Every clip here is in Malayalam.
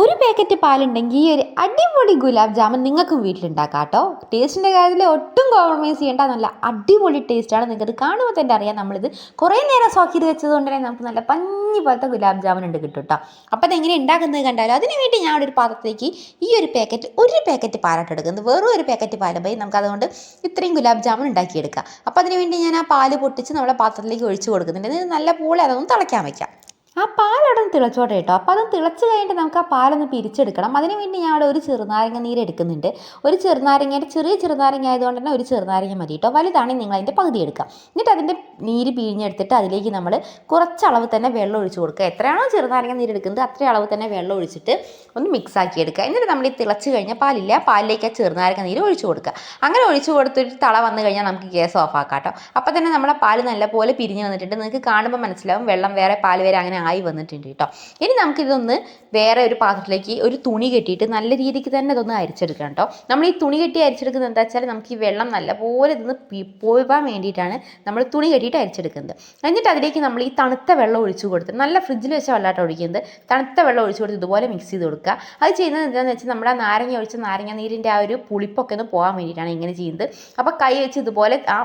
ഒരു പാക്കറ്റ് പാലുണ്ടെങ്കിൽ ഈ ഒരു അടിപൊളി ഗുലാബ് ജാമുൻ നിങ്ങൾക്കും വീട്ടിലുണ്ടാക്കാം കേട്ടോ. ടേസ്റ്റിന്റെ കാര്യത്തിൽ ഒട്ടും കോംപ്രമൈസ് ചെയ്യേണ്ട നല്ല അടിപൊളി ടേസ്റ്റാണ് നിങ്ങൾക്കത് കാണുമ്പോൾ തന്നെ അറിയാം നമ്മളിത് കുറേ നേരം സോക്ക് ചെയ്ത് വെച്ചതുകൊണ്ട് തന്നെ നമുക്ക് നല്ല പഞ്ഞി പോലത്തെ ഗുലാബ് ജാമുൻ ഉണ്ട് കിട്ടും കേട്ടോ. അപ്പോൾ അതെങ്ങനെ ഉണ്ടാക്കുന്നത് കണ്ടാലോ? അതിന് വേണ്ടി ഞാൻ ഒരു പാത്രത്തിലേക്ക് ഈ ഒരു പാക്കറ്റ് ഒരു പാക്കറ്റ് പാലാട്ട് എടുക്കുന്നത് വെറും ഒരു പാക്കറ്റ് പാലും പോയി നമുക്ക് അതുകൊണ്ട് ഇത്രയും ഗുലാബ് ജാമുൻ ഉണ്ടാക്കിയെടുക്കാം. അപ്പോൾ അതിന് വേണ്ടി ഞാൻ ആ പാൽ പൊട്ടിച്ച് നമ്മളെ പാത്രത്തിലേക്ക് ഒഴിച്ച് കൊടുക്കുന്നുണ്ട്. നല്ല പോലെ അതൊന്ന് തിളയ്ക്കാൻ വയ്ക്കാം ആ പാലവിടെ നിന്ന് തിളച്ചോട്ടെ കേട്ടോ അപ്പോൾ അതും തിളച്ച് കഴിഞ്ഞിട്ട് നമുക്ക് ആ പാലൊന്ന് പിരിച്ചെടുക്കണം. അതിന് വേണ്ടി ഞാൻ അവിടെ ഒരു ചെറുനാരങ്ങ നീര് എടുക്കുന്നുണ്ട്. ഒരു ചെറുനാരങ്ങയുടെ ചെറിയ ചെറുനാരങ്ങ ആയതുകൊണ്ട് തന്നെ ഒരു ചെറുനാരങ്ങ മതി കേട്ടോ വലുതാണെങ്കിൽ നിങ്ങൾ അതിന്റെ പകുതി എടുക്കാം. എന്നിട്ട് അതിന്റെ നീര് പിഴിഞ്ഞെടുത്തിട്ട് അതിലേക്ക് നമ്മൾ കുറച്ച് അളവ് തന്നെ വെള്ളം ഒഴിച്ച് കൊടുക്കുക. എത്രയാണോ ചെറുനാരങ്ങ നീര് എടുക്കുന്നത് അത്രയും അളവ് തന്നെ വെള്ളം ഒഴിച്ചിട്ട് ഒന്ന് മിക്സ് ആക്കി എടുക്കുക. എന്നിട്ട് നമ്മൾ ഈ തിളച്ച് കഴിഞ്ഞാൽ പാലില്ല. പാലിലേക്ക് ആ ചെറുനാരങ്ങ നീര് ഒഴിച്ച് കൊടുക്കുക. അങ്ങനെ ഒഴിച്ച് കൊടുത്തിട്ട് തള വന്നു കഴിഞ്ഞാൽ നമുക്ക് ഗ്യാസ് ഓഫ് ആക്കാം കേട്ടോ അപ്പോൾ തന്നെ നമ്മളെ പാൽ നല്ലപോലെ പിരിഞ്ഞ് വന്നിട്ടുണ്ട്. നിങ്ങൾക്ക് കാണുമ്പോൾ മനസ്സിലാവും. വെള്ളം വേറെ പാൽ വേറെ അങ്ങനെ ആയി വന്നിട്ടുണ്ട് കേട്ടോ ഇനി നമുക്കിതൊന്ന് വേറെ ഒരു പാത്രത്തിലേക്ക് ഒരു തുണി കെട്ടിയിട്ട് നല്ല രീതിക്ക് തന്നെ ഇതൊന്ന് അരിച്ചെടുക്കണം കേട്ടോ നമ്മൾ ഈ തുണി കെട്ടി അരിച്ചെടുക്കുന്നത് എന്താ വെച്ചാൽ നമുക്ക് ഈ വെള്ളം നല്ലപോലെ ഇതൊന്ന് പോകാൻ വേണ്ടിയിട്ടാണ് നമ്മൾ തുണി കെട്ടിയിട്ട് അരിച്ചെടുക്കുന്നത്. എന്നിട്ട് അതിലേക്ക് നമ്മൾ ഈ തണുത്ത വെള്ളം ഒഴിച്ചു കൊടുത്ത് നല്ല ഫ്രിഡ്ജിൽ വെച്ച വെള്ളമായിട്ട് ഒഴിക്കുന്നത്. തണുത്ത വെള്ളം ഒഴിച്ചു കൊടുത്ത് ഇതുപോലെ മിക്സ് ചെയ്ത് കൊടുക്കുക. അത് ചെയ്യുന്നത് എന്താണെന്ന് വെച്ചാൽ നമ്മുടെ നാരങ്ങ ഒഴിച്ച നാരങ്ങ നീരിന്റെ ആ ഒരു പുളിപ്പൊക്കെ ഒന്ന് പോകാൻ വേണ്ടിയിട്ടാണ് ഇങ്ങനെ ചെയ്യുന്നത്. അപ്പോൾ കൈ വെച്ച് ഇതുപോലെ ആ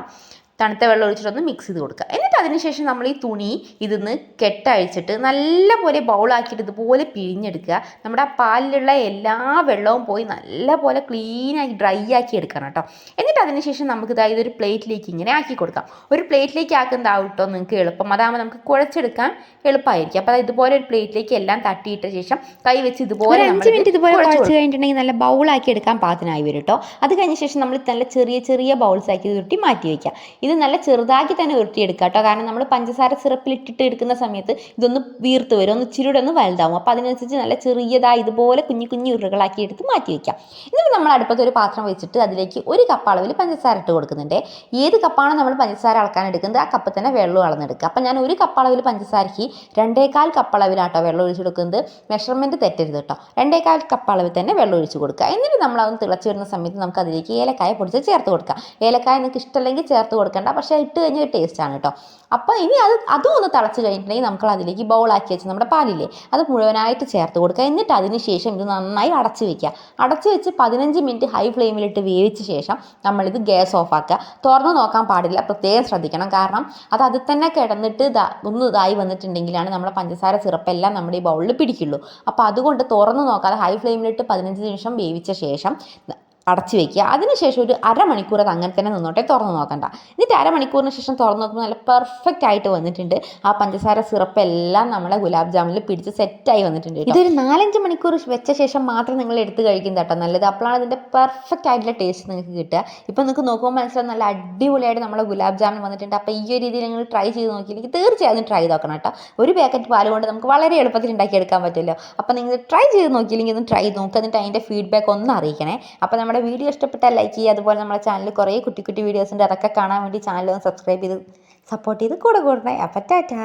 തണുത്ത വെള്ളം ഒഴിച്ചിട്ടൊന്ന് മിക്സ് ചെയ്ത് കൊടുക്കുക. എന്നിട്ട് അതിനുശേഷം നമ്മൾ ഈ തുണി ഇതിന്ന് കെട്ടഴിച്ചിട്ട് നല്ലപോലെ ബൗളാക്കിയിട്ട് ഇതുപോലെ പിഴിഞ്ഞെടുക്കുക. നമ്മുടെ ആ പാലിലുള്ള എല്ലാ വെള്ളവും പോയി നല്ലപോലെ ക്ലീനാക്കി ഡ്രൈ ആക്കി എടുക്കണം കേട്ടോ. എന്നിട്ട് അതിനുശേഷം നമുക്ക് ഇതായത് ഒരു പ്ലേറ്റിലേക്ക് ഇങ്ങനെ ആക്കി കൊടുക്കാം. ഒരു പ്ലേറ്റിലേക്ക് ആക്കുന്നതാവും കേട്ടോ നിങ്ങൾക്ക് എളുപ്പം. അതാകുമ്പോൾ നമുക്ക് കുഴച്ചെടുക്കാൻ എളുപ്പമായിരിക്കും. അപ്പോൾ ഇതുപോലെ ഒരു പ്ലേറ്റിലേക്ക് എല്ലാം തട്ടിയിട്ട ശേഷം കൈ വെച്ച് ഇതുപോലെ അഞ്ച് മിനിറ്റ് ഇതുപോലെ കുഴച്ച് കുഴച്ച് കഴിഞ്ഞിട്ടുണ്ടെങ്കിൽ നല്ല ബൗളാക്കി എടുക്കാൻ പാകത്തിനായി വരും കേട്ടോ. അത് കഴിഞ്ഞ ശേഷം നമ്മൾ നല്ല ചെറിയ ചെറിയ ബൗൾസ് ആക്കി ചുരുട്ടി മാറ്റി വയ്ക്കുക ഇത് നല്ല ചെറുതാക്കി തന്നെ ഉരുട്ടിയെടുക്കുക കേട്ടോ. കാരണം നമ്മൾ പഞ്ചസാര സിറപ്പിൽ ഇട്ടിട്ട് എടുക്കുന്ന സമയത്ത് ഇതൊന്ന് വീർത്ത് വരും. ഒന്ന് ഇച്ചിരിയുടെ ഒന്ന് വലുതാവും. അപ്പോൾ അതിനനുസരിച്ച് നല്ല ചെറിയതായി ഇതുപോലെ കുഞ്ഞു കുഞ്ഞു ഉരുളകളാക്കി എടുത്ത് മാറ്റി വയ്ക്കാം എന്നിട്ട് നമ്മൾ അടുപ്പത്ത് ഒരു പാത്രം വെച്ചിട്ട് അതിലേക്ക് ഒരു കപ്പ് അളവിൽ പഞ്ചസാര ഇട്ട് കൊടുക്കുന്നുണ്ട്. ഏത് കപ്പാണ് നമ്മൾ പഞ്ചസാര അളക്കാൻ എടുക്കുന്നത് ആ കപ്പ് തന്നെ വെള്ളം അളന്നെടുക്കുക. അപ്പോൾ ഞാൻ ഒരു കപ്പ് അളവിൽ പഞ്ചസാരയ്ക്ക് രണ്ടേകാൽ കപ്പ് അളവിലാട്ടോ വെള്ളം ഒഴിച്ച് കൊടുക്കുന്നത്. മെഷർമെന്റ് തെറ്റരുത് കേട്ടോ. രണ്ടേകാൽ കപ്പ് അളവിൽ തന്നെ വെള്ളം ഒഴിച്ച് കൊടുക്കുക. എന്നിട്ട് നമ്മൾ അതൊന്ന് തിളച്ച് വരുന്ന സമയത്ത് നമുക്ക് അതിലേക്ക് ഏലക്കായ പൊടിച്ച് ചേർത്ത് കൊടുക്കുക ഏലക്കായ നിങ്ങൾക്ക് ഇഷ്ടമല്ലെങ്കിൽ ചേർത്ത് കൊടുക്കേണ്ട പക്ഷേ ഇട്ട് കഴിഞ്ഞാൽ ടേസ്റ്റാണ് കേട്ടോ അപ്പോൾ ഇനി അത് അതും ഒന്ന് തിളച്ച് കഴിഞ്ഞിട്ടുണ്ടെങ്കിൽ നമുക്ക് അതിലേക്ക് ബൗളാക്കി വെച്ച് നമ്മുടെ പാലില്ലേ അത് മുഴുവനായിട്ട് ചേർത്ത് കൊടുക്കുക. എന്നിട്ട് അതിന് ശേഷം ഇത് നന്നായി അടച്ച് വെക്കുക. അടച്ച് വെച്ച് പതിനഞ്ച് മിനിറ്റ് ഹൈ ഫ്ലെയിമിലിട്ട് വേവിച്ച ശേഷം നമ്മളിത് ഗ്യാസ് ഓഫ് ആക്കുക. തുറന്നു നോക്കാൻ പാടില്ല. പ്രത്യേകം ശ്രദ്ധിക്കണം. കാരണം അത് അതിൽ തന്നെ കിടന്നിട്ട് ഒന്ന് ഇതായി വന്നിട്ടുണ്ടെങ്കിലാണ് നമ്മുടെ പഞ്ചസാര സിറപ്പെല്ലാം നമ്മുടെ ഈ ബൗളിൽ പിടിക്കുള്ളൂ. അപ്പോൾ അതുകൊണ്ട് തുറന്നു നോക്കാതെ ഹൈ ഫ്ലെയിമിലിട്ട് പതിനഞ്ച് നിമിഷം വേവിച്ച ശേഷം അടച്ച് വെക്കുക. അതിനുശേഷം ഒരു അരമണിക്കൂർ അത് അങ്ങനെ തന്നെ നിന്നോട്ടെ തുറന്നു നോക്കണ്ട. എന്നിട്ട് അരമണിക്കൂറിന് ശേഷം തുറന്നു നോക്കുമ്പോൾ നല്ല പെർഫെക്റ്റ് ആയിട്ട് വന്നിട്ടുണ്ട്. ആ പഞ്ചസാര സിറപ്പ് എല്ലാം നമ്മളെ ഗുലാബ് ജാമുനിൽ പിടിച്ച് സെറ്റായി വന്നിട്ടുണ്ട്. ഇതൊരു നാലഞ്ച് മണിക്കൂർ വെച്ച ശേഷം മാത്രം നിങ്ങൾ എടുത്ത് കഴിക്കുന്നത് കേട്ടോ. നല്ലത് അപ്പോഴാണ് അതിന്റെ പെർഫെക്റ്റ് ആയിട്ടുള്ള ടേസ്റ്റ് നിങ്ങൾക്ക് കിട്ടുക. ഇപ്പം നിങ്ങൾക്ക് നോക്കുമ്പോൾ മനസ്സിലാവും നല്ല അടിപൊളിയായിട്ട് നമ്മളെ ഗുലാബ് ജാമുൻ വന്നിട്ടുണ്ട്. അപ്പോൾ ഈ ഒരു രീതിയിൽ നിങ്ങൾ ട്രൈ ചെയ്ത് നോക്കിയില്ലെങ്കിൽ തീർച്ചയായും ട്രൈ നോക്കണം കേട്ടോ. ഒരു പാക്കറ്റ് പാൽ കൊണ്ട് നമുക്ക് വളരെ എളുപ്പത്തിൽ ഉണ്ടാക്കിയെടുക്കാൻ പറ്റുമല്ലോ. അപ്പോൾ നിങ്ങൾ ട്രൈ ചെയ്ത് നോക്കിയില്ലെങ്കിൽ ഒന്ന് ട്രൈ നോക്കുക എന്നിട്ട് അതിന്റെ ഫീഡ്ബാക്ക് ഒന്ന് അറിയിക്കണേ. അപ്പോൾ നമ്മുടെ വീഡിയോ ഇഷ്ടപ്പെട്ടാൽ ലൈക്ക് ചെയ്യുക. അതുപോലെ നമ്മുടെ ചാനൽ കുറേ കുട്ടി കുട്ടി വീഡിയോസ് ഉണ്ട്. അതൊക്കെ കാണാൻ വേണ്ടി ചാനൽ ഒന്ന് സബ്സ്ക്രൈബ് ചെയ്ത് സപ്പോർട്ട് ചെയ്ത് കൂടെ കൂടണേ. അപ്പം ടാറ്റാ.